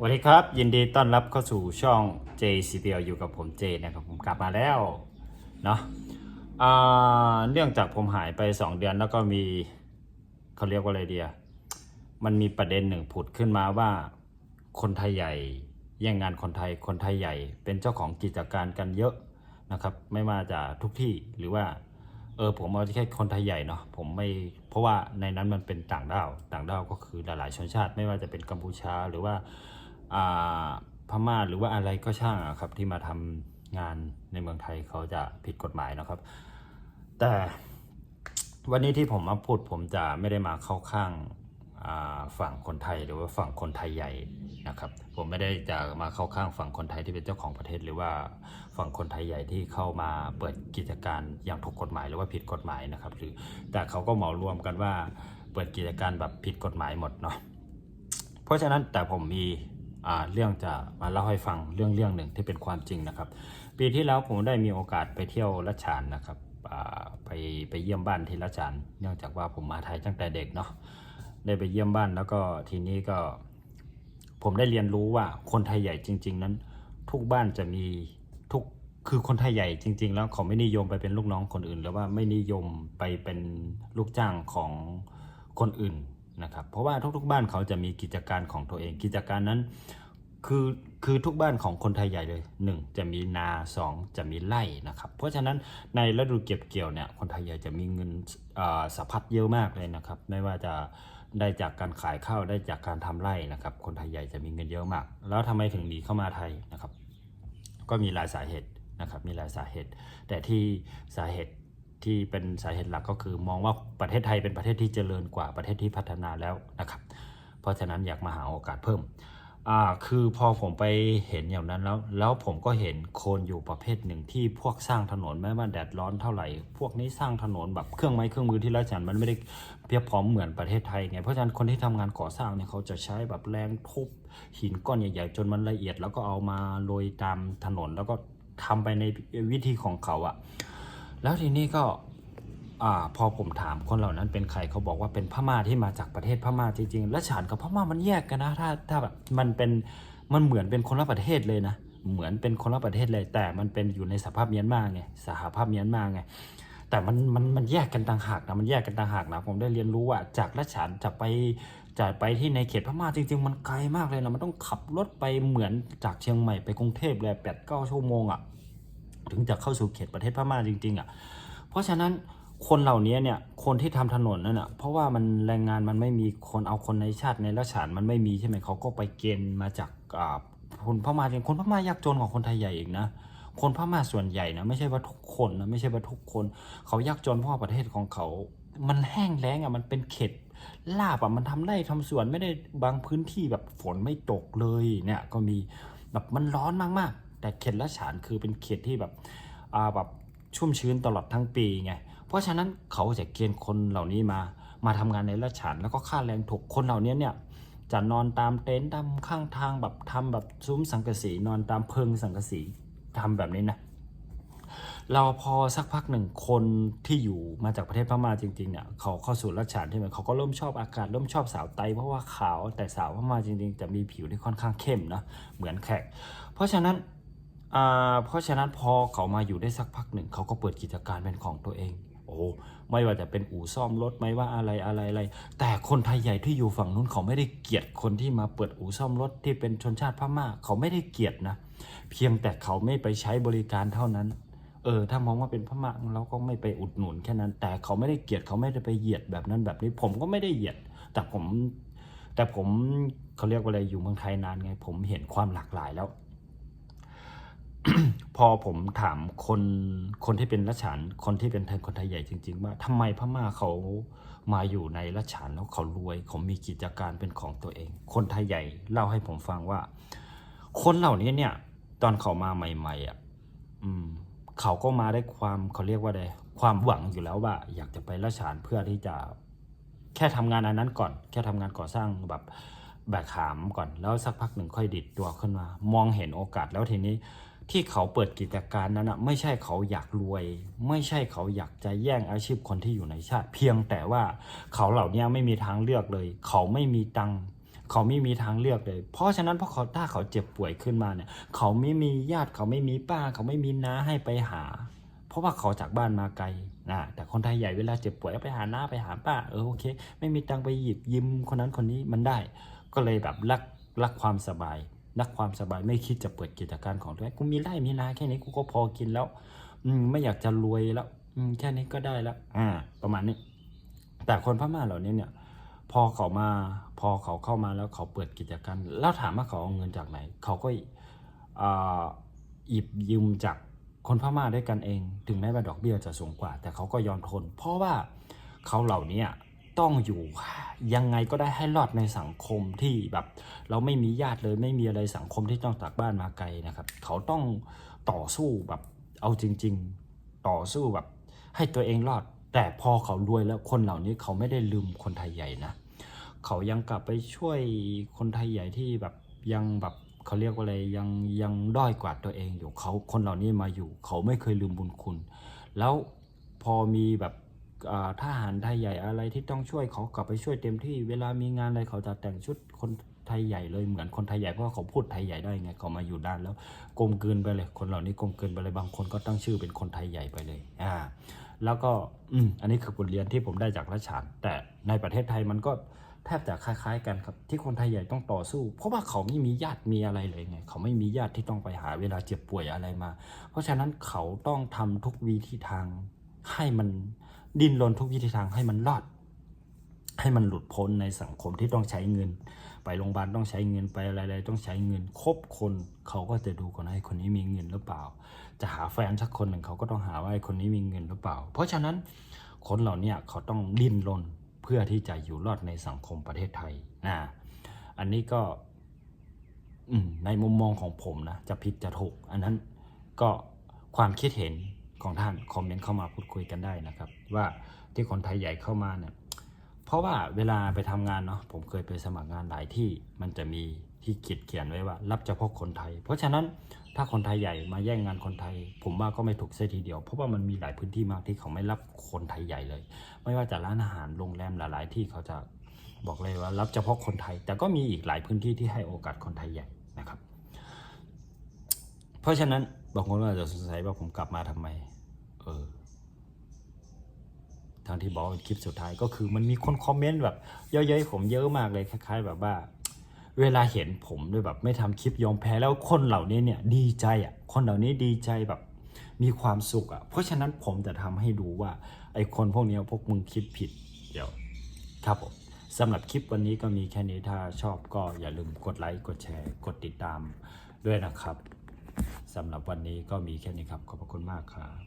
สวัสดีครับ ยินดีต้อนรับเข้าสู่ช่อง JCPL อยู่กับผมเจนะครับผมกลับมาแล้วเนาะเนื่องจากผมหายไป 2 เดือนแล้วก็มีเขาเรียกว่าอะไรเดียมันมีประเด็นหนึ่งผุดขึ้นมาว่า คนไทยใหญ่แย่งงานคนไทยคนไทยใหญ่ เป็นเจ้าของกิจการกันเยอะนะครับ ไม่ว่าจะทุกที่หรือว่าเออผมเอาแค่คนไทยใหญ่เนาะผมไม่เพราะว่าในนั้นมันเป็นต่างด้าวต่างด้าวก็คือหลายๆชนชาติ ไม่ว่าจะเป็นกัมพูชาหรือว่า พม่าหรือว่าอะไรก็ช่างอะครับที่มาทำงานในเมืองไทยเขาจะผิดกฎหมายนะครับ แต่วันนี้ที่ผมมาพูดผมจะไม่ได้มาเข้าข้างฝั่งคนไทยหรือว่าฝั่งคนไทยใหญ่นะครับ ผมไม่ได้จะมาเข้าข้างฝั่งคนไทยที่เป็นเจ้าของประเทศ หรือว่าฝั่งคนไทยใหญ่ที่เข้ามาเปิดกิจการอย่างถูกกฎหมายหรือว่าผิดกฎหมายนะครับ หรือแต่เขาก็เหมารวมกันว่าเปิดกิจการแบบผิดกฎหมายหมดเนาะเพราะฉะนั้นแต่ผมมี เรื่องจะมาเล่าให้ฟังเรื่องเรื่องหนึ่งที่เป็นความจริงนะครับ ปีที่แล้วผมได้มีโอกาสไปเที่ยวรัชฉานนะครับอ่าไปไปเยี่ยมบ้านที่รัชฉาน เนื่องจากว่าผมมาไทยตั้งแต่เด็กเนาะได้ไปเยี่ยมบ้านแล้วก็ทีนี้ก็ ผมได้เรียนรู้ว่าคนไทยใหญ่จริง ๆ นั้น ทุกบ้านจะมีทุกคือคนไทยใหญ่จริง ๆ แล้วเขาไม่นิยมไปเป็นลูกน้องคนอื่น หรือว่าไม่นิยมไปเป็นลูกจ้างของคนอื่น นะครับเพราะว่าทุกๆบ้านเขาจะมีกิจการของตัวเอง กิจการนั้นคือคือทุกบ้านของคนไทยใหญ่เลย 1 จะมีนา 2 จะมีไร่นะครับเพราะฉะนั้นในฤดูเก็บเกี่ยวเนี่ยคนไทยใหญ่จะมีเงินสะพัดเยอะมากเลยนะครับไม่ว่าจะได้จากการขายข้าวได้จากการทำไร่นะครับคนไทยใหญ่จะมีเงินเยอะมาก แล้วทำไมถึงหนีเข้ามาไทยนะครับก็มีหลายสาเหตุนะครับมีหลายสาเหตุ แต่ที่สาเหตุ ที่เป็นสาเหตุหลักก็คือ มองว่าประเทศไทยเป็นประเทศที่เจริญกว่าประเทศที่พัฒนาแล้วนะครับ เพราะฉะนั้นอยากมาหาโอกาสเพิ่มอ่าคือพอผมไปเห็นอย่างนั้นแล้ว แล้วผมก็เห็นคนอยู่ประเภทหนึ่งที่พวกสร้างถนนแม้ว่าแดดร้อนเท่าไหร่ พวกนี้สร้างถนนแบบเครื่องไม้เครื่องมือที่ราชการมันไม่ได้เพียบพร้อมเหมือนประเทศไทยไงเพราะฉะนั้นคนที่ทำงานก่อสร้างเนี่ยเขาจะใช้แบบแรงทุบหินก้อนใหญ่ๆจนมันละเอียด แล้วก็เอามาโรยตามถนนแล้วก็ทำไปในวิธีของเขาอะ แล้วทีนี้ก็อพอผมถามคนเหล่านั้นเป็นใครเขาบอกว่าเป็นพม่าที่มาจากประเทศพม่าจริงๆ และฉานกับพม่ามันแยกกันนะถ้าถ้าแบบมันเป็นมันเหมือนเป็นคนละประเทศเลยนะเหมือนเป็นคนละประเทศเลย แต่มันเป็นอยู่ในสภาพเมียนมาไงสหภาพเมียนมาไงแต่มันมันมันแยกกันต่างหากนะมันแยกกันต่างหากนะผมได้เรียนรู้ว่าจากละฉานจะไปจะไปที่ในเขตพม่าจริง ๆ มันไกลมากเลยนะมันต้องขับรถไปเหมือนจากเชียงใหม่ไปกรุงเทพเลยแปดเก้าชั่วโมงอะ่ะ ถึงจะเข้าสู่เขตประเทศพม่าจริงๆอะเพราะฉะนั้นคนเหล่านี้เนี่ยคนที่ทำถนนนั่นน่ะเพราะว่ามันแรงงานมันไม่มีคนเอาคนในชาติในราชาติมันไม่มีใช่ไหมเขาก็ไปเกณฑ์มาจากอ่าคนพม่าจริงคนพม่ายากจนของคนไทยใหญ่เอีกนะคนพม่าส่วนใหญ่นะไม่ใช่ว่าทุกคนนะไม่ใช่ว่าทุกคน เขายากจนเพราะว่าประเทศของเขา มันแห้งแล้งอะมันเป็นเขตลาบอะมันทำไร่ทำสวนไม่ได้บางพื้นที่แบบฝนไม่ตกเลยเนี่ยก็มีแบบมันร้อนมากๆ แต่เขตละฉานคือเป็นเขตที่แบบอ่าแบบชุ่มชื้นตลอดทั้งปีไง เพราะฉะนั้นเขาจะเกณฑ์คนเหล่านี้มา มาทำงานในราชฉานแล้วก็ค่าแรงถูกคนเหล่านี้เนี่ยจะนอนตามเต็นท์ตามข้างทางแบบทำแบบซุ้มสังกะสีนอนตามเพิงสังกะสีทำแบบนี้นะเราพอสักพักหนึ่งคนที่อยู่มาจากประเทศพม่าจริงๆเนี่ยเขาเข้าสู่รัชฉานใช่ไหมเขาก็เริ่มชอบอากาศเริ่มชอบสาวไตเพราะว่าขาวแต่สาวพม่าจริง ๆ จะมีผิวที่ค่อนข้างเข้มนะเหมือนแขก เพราะฉะนั้น เพราะฉะนั้นพอเขามาอยู่ได้สักพักหนึ่ง เขาก็เปิดกิจการเป็นของตัวเอง โอ้ไม่ว่าจะเป็นอู่ซ่อมรถไม่ว่าอะไรอะไรอะไร แต่คนไทยใหญ่ที่อยู่ฝั่งนู้นเขาไม่ได้เกลียดคนที่มาเปิดอู่ซ่อมรถที่เป็นชนชาติพม่าเขาไม่ได้เกลียดนะ เพียงแต่เขาไม่ไปใช้บริการเท่านั้น เออ ถ้ามองว่าเป็นพม่าเราก็ไม่ไปอุดหนุนแค่นั้น แต่เขาไม่ได้เกลียดเขาไม่ได้ไปเหยียดแบบนั้นแบบนี้ ผมก็ไม่ได้เหยียด แต่ผม แต่ผมเขาเรียกว่าอะไรอยู่เมืองไทยนานไง ผมเห็นความหลากหลายแล้ว พอผมถามคนคนที่เป็นรัชานคนที่เป็นไทยคนไทยใหญ่จริง ๆ ว่าทำไมพม่าเขามาอยู่ในรัชานแล้วเขารวยเขามีกิจการเป็นของตัวเอง คนไทยใหญ่เล่าให้ผมฟังว่า คนเหล่านี้เนี่ย ตอนเขามาใหม่ ๆอะอืมเขาก็มาได้ความเขาเรียกว่าอะไรความหวังอยู่แล้วว่า อยากจะไปรัชานเพื่อที่จะ แค่ทำงานอันนั้นก่อน แค่ทำงานก่อสร้างแบบแบกหามก่อน แล้วสักพักหนึ่งค่อยดิดตัวขึ้นมา มองเห็นโอกาสแล้วทีนี้ ที่เขาเปิดกิจการนั้นนะไม่ใช่เขาอยากรวย ไม่ใช่เขาอยากจะแย่งอาชีพคนที่อยู่ในชาติ เพียงแต่ว่าเขาเหล่านี้ไม่มีทางเลือกเลย เขาไม่มีตังค์เขาไม่มีทางเลือกเลย เพราะฉะนั้นเพราะเขาถ้าเขาเจ็บป่วยขึ้นมาเนี่ยเขาไม่มีญาติเขาไม่มีป้า เขาไม่มีน้าให้ไปหา เพราะว่าเขาจากบ้านมาไกลนะแต่คนไทยใหญ่เวลาเจ็บป่วยก็ไปหาหน้าไปหาป้าเออโอเค ไม่มีตังค์ไปหยิบยืมคนนั้นคนนี้มันได้ ก็เลยแบบรักรักความสบาย รักความสบายไม่คิดจะเปิดกิจการของตัวเองกูมีไร่มีนาแค่นี้กูก็พอกินแล้ว อืมไม่อยากจะรวยแล้ว อืมแค่นี้ก็ได้แล้ว อ่า ประมาณนี้ แต่คนพม่าเหล่านี้เนี่ย พอเขามา พอเขาเข้ามาแล้วเขาเปิดกิจการแล้วถามว่าเขาเอาเงินจากไหน เขาก็อ่าหยิบยืมจากคนพม่าด้วยกันเอง ถึงแม้ว่าดอกเบี้ยจะสูงกว่า แต่เขาก็ยอมทน เพราะว่าเขาเหล่านี้ ต้องอยู่ยังไงก็ได้ให้รอดในสังคมที่แบบ เราไม่มีญาติเลยไม่มีอะไรสังคมที่ต้องจากบ้านมาไกลนะครับ เขาต้องต่อสู้แบบเอาจริง ๆต่อสู้แบบ ให้ตัวเองรอด แต่พอเขารวยแล้วคนเหล่านี้เขาไม่ได้ลืมคนไทยใหญ่นะเขายังกลับไปช่วยคนไทยใหญ่ที่แบบยังแบบเขาเรียกว่าอะไรยังยังด้อยกว่าตัวเองอยู่เขาคนเหล่านี้มาอยู่ เขาไม่เคยลืมบุญคุณ แล้วพอมีแบบ ทหารไทยใหญ่อะไรที่ต้องช่วยเขากลับไปช่วยเต็มที่เวลามีงานอะไรเขาจะแต่งชุดคนไทยใหญ่เลยเหมือนคนไทยใหญ่เพราะเขาพูดไทยใหญ่ได้ไงเขามาอยู่ด้านแล้วกลมกลืนไปเลย คนเหล่านี้กลมกลืนไปเลยบางคนก็ตั้งชื่อเป็นคนไทยใหญ่ไปเลยอ่าแล้วก็อืมอันนี้คือบทเรียนที่ผมได้จากรัชฉานแต่ในประเทศไทยมันก็แทบจะคล้ายๆกันครับที่คนไทยใหญ่ต้องต่อสู้ เพราะว่าเขาไม่มีญาติมีอะไรเลยไงเขาไม่มีญาติที่ต้องไปหาเวลาเจ็บป่วยอะไรมา เพราะฉะนั้นเขาต้องทำทุกวิธีทางให้มัน ดิ้นรนทุกวิธีทางให้มันรอด ให้มันหลุดพ้นในสังคมที่ต้องใช้เงิน ไปโรงพยาบาลต้องใช้เงินไปอะไรๆต้องใช้เงินครบคนเขาก็จะดูก่อนว่าไอ้คนนี้มีเงินหรือเปล่า จะหาแฟนสักคนหนึ่งเขาก็ต้องหาว่าไอ้คนนี้มีเงินหรือเปล่า เพราะฉะนั้นคนเหล่านี้เขาต้องดิ้นรนเพื่อที่จะอยู่รอดในสังคมประเทศไทยนะอันนี้ก็ในมุมมองของผมนะจะผิดจะถูก อันนั้นก็ความคิดเห็น ของท่านคอมเมนต์เข้ามาพูดคุยกันได้นะครับ ว่าที่คนไทยใหญ่เข้ามาเนี่ยเพราะว่าเวลาไปทำงานเนาะผมเคยไปสมัครงานหลายที่มันจะมีที่เขียนเขียนไว้ว่า รับเฉพาะคนไทย เพราะฉะนั้นถ้าคนไทยใหญ่มาแย่งงานคนไทย ผมว่าก็ไม่ถูกเสียทีเดียว เพราะว่ามันมีหลายพื้นที่มากที่เขาไม่รับคนไทยใหญ่เลย ไม่ว่าจะร้านอาหารโรงแรมหลาย ๆ ที่เขาจะบอกเลยว่ารับเฉพาะคนไทย แต่ก็มีอีกหลายพื้นที่ที่ให้โอกาสคนไทยใหญ่นะครับ เพราะฉะนั้น บางคนก็อาจจะสงสัยว่าผมกลับมาทำไม เออ ทางที่บอกคลิปสุดท้ายก็คือมันมีคนคอมเมนต์แบบเยอะๆผมเยอะมากเลยคล้าย ๆ แบบว่า เวลาเห็นผมด้วยแบบ ไม่ทำคลิปยอมแพ้แล้วคนเหล่านี้เนี่ย ดีใจอะ คนเหล่านี้ดีใจแบบ มีความสุขอะ เพราะฉะนั้นผมจะทำให้ดูว่า ไอ้คนพวกนี้พวกมึงคิดผิด เดี๋ยว ครับผมสำหรับคลิปวันนี้ก็มีแค่นี้ถ้าชอบก็อย่าลืมกดไลค์กดแชร์ กดติดตามด้วยนะครับ สำหรับวันนี้ก็มีแค่นี้ครับ ขอบพระคุณมากครับ